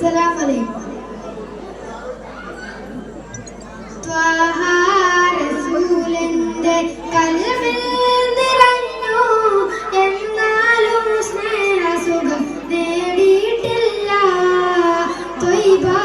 السلام عليكم ത്വാഹ റസൂലന്റെ കൽവിൽ നിറഞ്ഞു. എന്നാലും സ്നേഹസുഖം നേടിയിട്ടില്ല. ത്വയ്ബാ